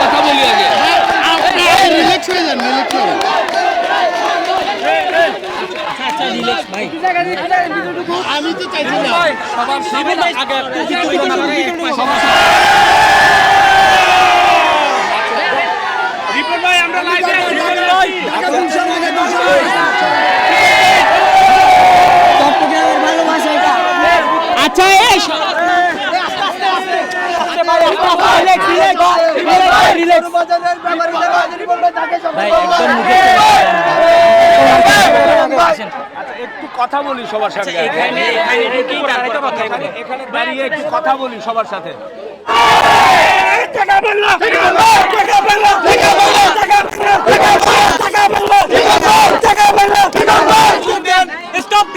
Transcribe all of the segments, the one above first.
কথা বলি আগে যান রিল্যাক্স। আমি তো চাইছি রিপন ভাই আমরা লাইভে আচ্ছা এই একটু কথা বলি সবার সাথে এখানে দাঁড়িয়ে একটু কথা বলি সবার সাথে স্টপ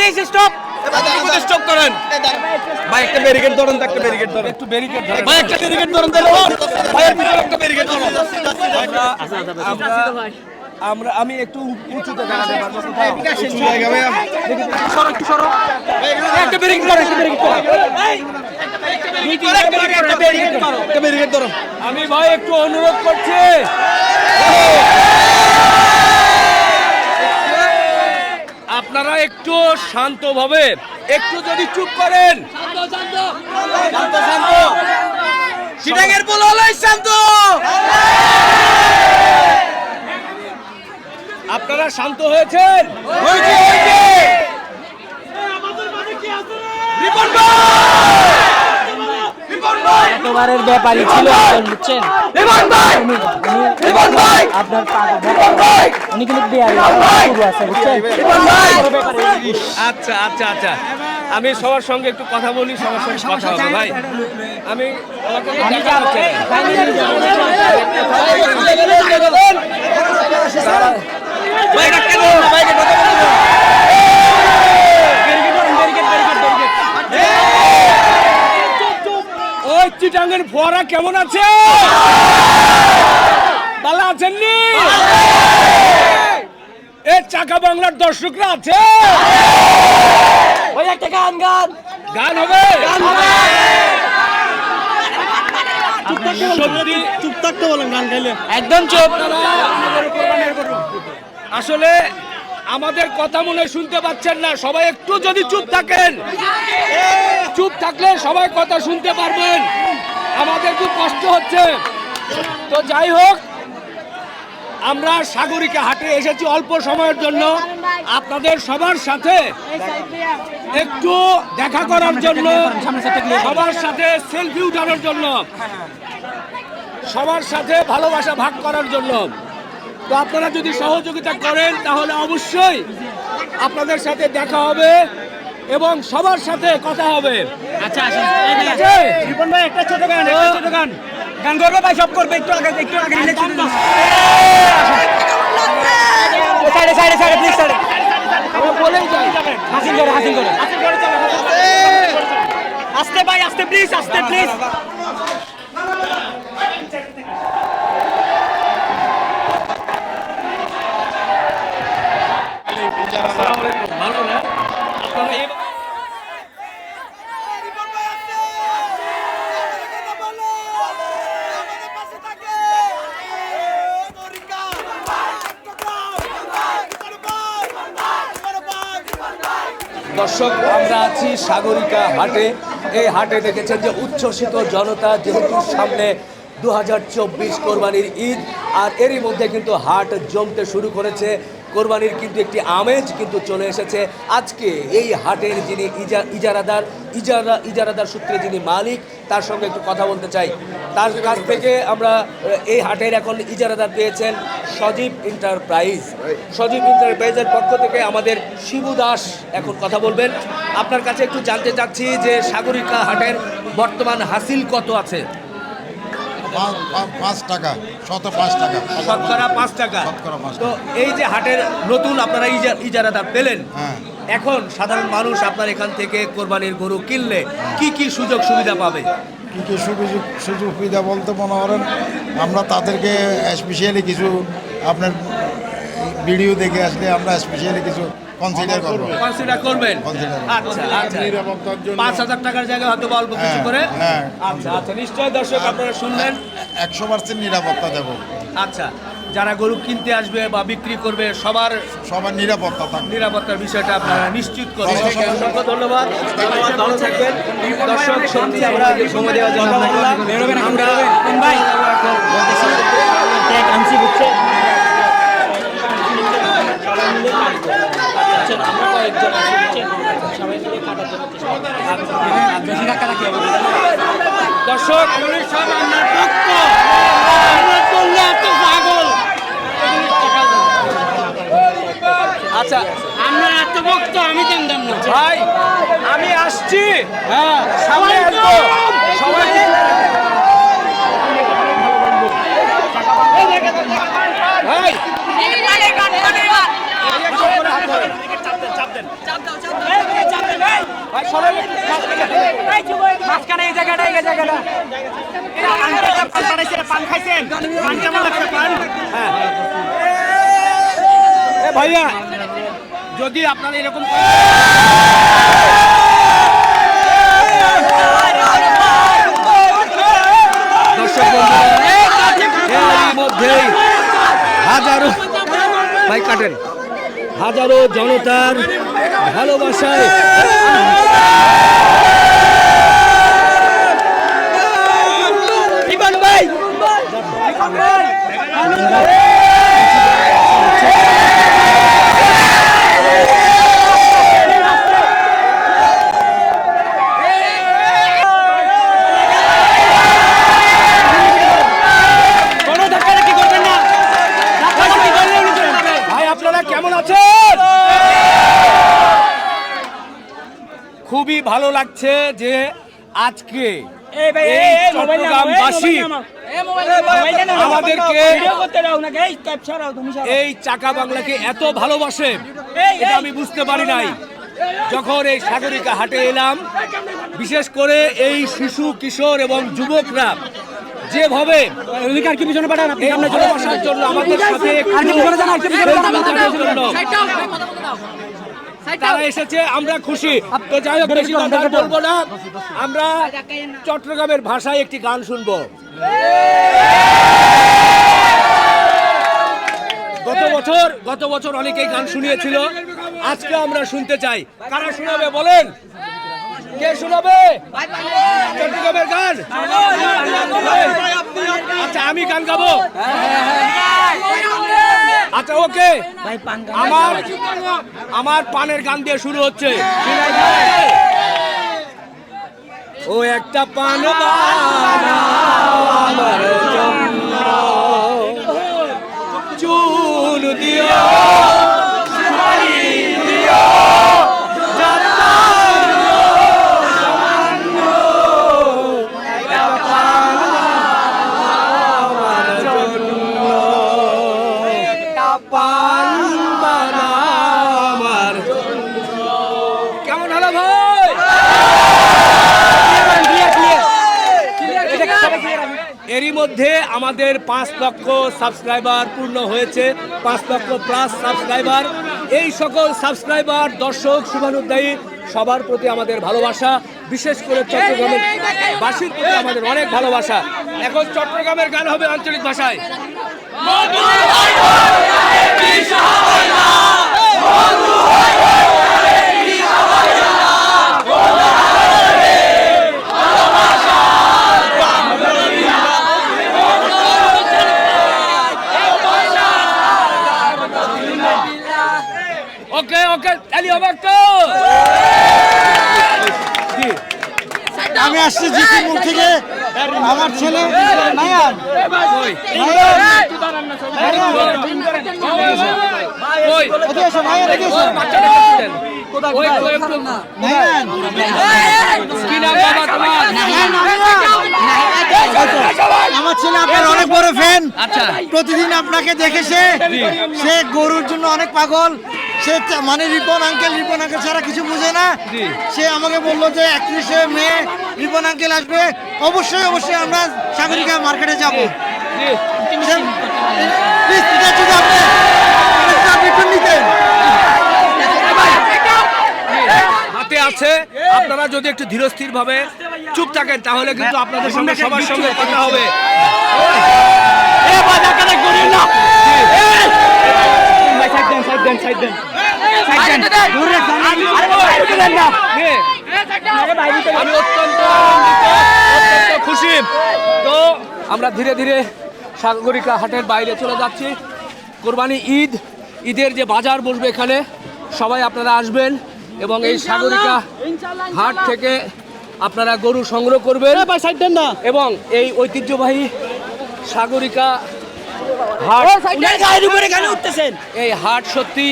প্লিজ স্টপ স্টপ করেন। ভাই একটা ব্যারিকেড ধরুন তো একটা ব্যারিকেড ধরুন। একটু ব্যারিকেড ধরুন। ভাই একটা ব্যারিকেড ধরুন তাহলে ভাইয়ের একটা ব্যারিকেড ধরুন। আমরা আমরা আমরা আমি একটু উঁচুতে দাঁড়াতে পারব একটু ব্যারিকেড একটা ব্যারিকেড আমি ভাই একটু অনুরোধ করছি। আপনারা একটু শান্তভাবে একটু যদি চুপ করেন। শান্ত। আপনারা শান্ত হয়েছেন? হয়েছে হয়েছে রিপন ভাই! রিপন ভাই! ব্যাপারই ছিল বুঝছেন! আপনার! উনি কিন্তু আছে বুঝছেন! আচ্ছা আচ্ছা আচ্ছা। আমি সবার সঙ্গে একটু কথা বলি সবার সঙ্গে কথা হবে ভাই। আমি আমাকে তো দেখা যাচ্ছে না। ভাই, এটা কেন? ভাই, এটা কথা বলুন না। ওই ফোয়ারা কেমন আছে? ভালো আছেননি? এ চাকা বাংলার দর্শকরা আছে? ওই একটা গান গান। গান হবে? সত্যি চুপ থাকতে বলেন গান গাইলে। একদম চুপ। আসলে আমাদের কথা মনে শুনতে পাচ্ছেন না সবাই একটু যদি চুপ থাকেন। চুপ থাকলে সবাই কথা শুনতে পারবেন। আমাদের খুব কষ্ট হচ্ছে। তো যাই হোক, আমরা সাগরিকা হাটে এসেছি অল্প সময়ের জন্য। আপনাদের সবার সাথে একটু দেখা করার জন্য, সবার সাথে সেলফি উঠানোর জন্য, সবার সাথে ভালোবাসা ভাগ করার জন্য। তো আপনারা যদি সহযোগিতা করেন, তাহলে অবশ্যই আপনাদের সাথে দেখা হবে। এবং সবার সাথে কথা হবে। আচ্ছা ঠিক ভাই একটা ছোট গান একটা ছোট গান। গান করবে ভাই সব করবে একটু আগে একটু আগে সাইডে সাইডে সাইডে প্লিজ সাইডে। আমরা বলেই যাই হাসিল করে হাসিল করে। আস্তে ভাই আস্তে প্লিজ আস্তে প্লিজ। ভালো না আপনারা এই- দর্শক, আমরা আছি সাগরিকা হাটে। এই হাটে দেখেছেন যে উচ্ছ্বসিত জনতা যেহেতু সামনে দু হাজার চব্বিশ কোরবানির ঈদ, আর এরই মধ্যে কিন্তু হাট জমতে শুরু করেছে। কোরবানির কিন্তু একটি আমেজ কিন্তু চলে এসেছে। আজকে এই হাটের যিনি ইজা, ইজারাদার, ইজারা, ইজারাদার সূত্রে যিনি মালিক, তার সঙ্গে একটু কথা বলতে চাই। তার কাছ থেকে আমরা এই হাটের এখন ইজারাদার পেয়েছেন সজীব এন্টারপ্রাইজ। সজীব এন্টারপ্রাইজের পক্ষ থেকে আমাদের শিবু দাস এখন কথা বলবেন। আপনার কাছে একটু জানতে চাচ্ছি যে সাগরিকা হাটের বর্তমান হাসিল কত আছে? পাঁচ টাকা শত পাঁচ টাকা। শতকরা পাঁচ টাকা। তো এই যে হাটের নতুন আপনারা ইজা- ইজারাদার পেলেন হ্যাঁ। এখন সাধারণ মানুষ আপনার এখান থেকে কোরবানির গরু কিনলে কি কি সুযোগ সুবিধা পাবে? কী কী সুযোগ সুযোগ সুবিধা বলতে মনে করেন আমরা তাদেরকে স্পেশালি কিছু আপনার ভিডিও দেখে আসলে আমরা স্পেশালি কিছু কনসিডার করব। কনসিডার করবেন? আচ্ছা আচ্ছা। নিরাপত্তার জন্য পাঁচ হাজার টাকার জায়গায় হয়তো অল্প কিছু হ্যাঁ, করে। হ্যাঁ। আচ্ছা আচ্ছা। নিশ্চয় দর্শক আপনারা শুনলেন একশো পার্সেন্ট নিরাপত্তা দেবো। আচ্ছা যারা গরু কিনতে আসবে বা বিক্রি করবে সবার সবার নিরাপত্তা থাকবে। নিরাপত্তার বিষয়টা আপনারা নিশ্চিত করবেন। অসংখ্য ধন্যবাদ। ধন্যবাদ, ভালো থাকবেন। দর্শক সত্যি আমরা যে সময় দেওয়ার জন্য আমরা আমরা ভাই। দেখ আনছি বুঝছে আমরা কয়েকজন আছি সবাই মিলে কাটার জন্য চেষ্টা দর্শক আচ্ছা আমরা এত ভক্ত আমি জানতাম না। ভাই আমি আসছি। হ্যাঁ। সামনে আসব সবাই ভাই ভাই সবাই মাঝখানে এই জায়গাটা এই জায়গাটা। পান খাইছেন। পান কেমন লাগছে পান? ভাইয়া যদি আপনারা এরকম দর্শক বন্ধুরা, এরই মধ্যেই হাজারো ভাই কাটেন। হাজারো জনতার ভালোবাসায়। ভাই কোনো ধাক্কা ধাক্কি করবেন না ধাক্কা ধাক্কি করলে উনি চলে যাবে। ভাই আপনারা কেমন আছেন খুবই ভালো লাগছে যে আজকে চট্টগ্রামবাসী। আমাদেরকে-? এই, চাকা বাংলাকে এত ভালোবাসে এটা আমি বুঝতে পারি নাই। যখন এই সাগরিকা হাটে এলাম বিশেষ করে এই শিশু কিশোর এবং যুবকরা যেভাবে কি পিছনে পাঠান, আপনি? জন্য আমাদের সাথে তারা এসেছে আমরা খুশি। তো যাই হোক বেশি কথা বলব না। আমরা চট্টগ্রামের ভাষায় একটি গান শুনব। গত বছর গত বছর অনেকেই গান শুনিয়েছিল। আজকে আমরা শুনতে চাই। কারা শোনাবে বলেন? কে শোনাবে? চট্টগ্রামের গান? আচ্ছা আমি গান গাবো? আচ্ছা ওকে। আমার আমার পানের গান দিয়ে শুরু হচ্ছে। ও একটা পান আমার জন্য। চুন দিও। আমাদের পাঁচ লক্ষ সাবস্ক্রাইবার পূর্ণ হয়েছে, পাঁচ লক্ষ প্লাস সাবস্ক্রাইবার এই সকল সাবস্ক্রাইবার দর্শক শুভানুদ্দায়ী সবার প্রতি আমাদের ভালোবাসা, বিশেষ করে চট্টগ্রামের বাসীর প্রতি আমাদের অনেক ভালোবাসা। এখন চট্টগ্রামের গান হবে আঞ্চলিক ভাষায়। আমি আসছি জিপির থেকে। আমার ছেলে নায়ান আমার ছেলে আপনার অনেক বড় ফ্যান আচ্ছা। প্রতিদিন আপনাকে দেখেছে সে গরুর জন্য অনেক পাগল। সে মানে রিপন আঙ্কেল রিপন আঙ্কেল ছাড়া কিছু বুঝে না। সে আমাকে বলল যে একত্রিশে মে রিপন আঙ্কেল আসবে। অবশ্যই অবশ্যই আমরা সাগরিকা মার্কেটে যাব। হাতে আছে। আপনারা যদি একটু ধীরস্থির ভাবে চুপ থাকেন তাহলে কিন্তু আপনাদের সঙ্গে সবার সঙ্গে কথা হবে। আমি অত্যন্ত অত্যন্ত খুশি। তো আমরা ধীরে ধীরে সাগরিকা হাটের বাইরে চলে যাচ্ছি। কোরবানি ঈদ ঈদের যে বাজার বসবে এখানে সবাই আপনারা আসবেন এবং এই সাগরিকা হাট থেকে আপনারা গরু সংগ্রহ করবেন এবং এই ঐতিহ্যবাহী সাগরিকা হাট এই হাট সত্যি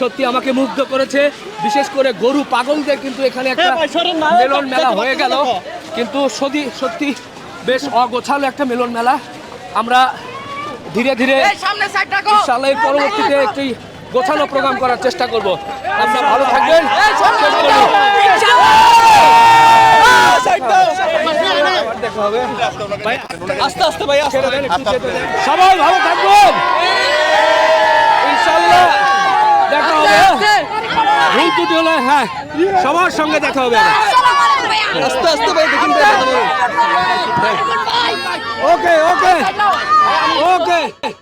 সত্যি আমাকে মুগ্ধ করেছে। বিশেষ করে গরু পাগলদের কিন্তু এখানে একটা মেলন মেলা হয়ে গেল। কিন্তু সত্যি সত্যি বেশ অগোছালো একটা মেলন মেলা। আমরা ধীরে ধীরে ইনশাআল্লাহ এর পরবর্তীতে একটি গোছানো প্রোগ্রাম করার চেষ্টা করব। আপনারা ভালো থাকবেন দেখা হবে আস্তে আস্তে ভাই আস্তে। সবাই ভালো থাকবেন। ইনশাল্লাহ দেখা হবে ভুল ত্রুটি হলে হ্যাঁ সবার সঙ্গে দেখা হবে আস্তে আস্তে ভাই দেখুন ওকে ওকে ওকে।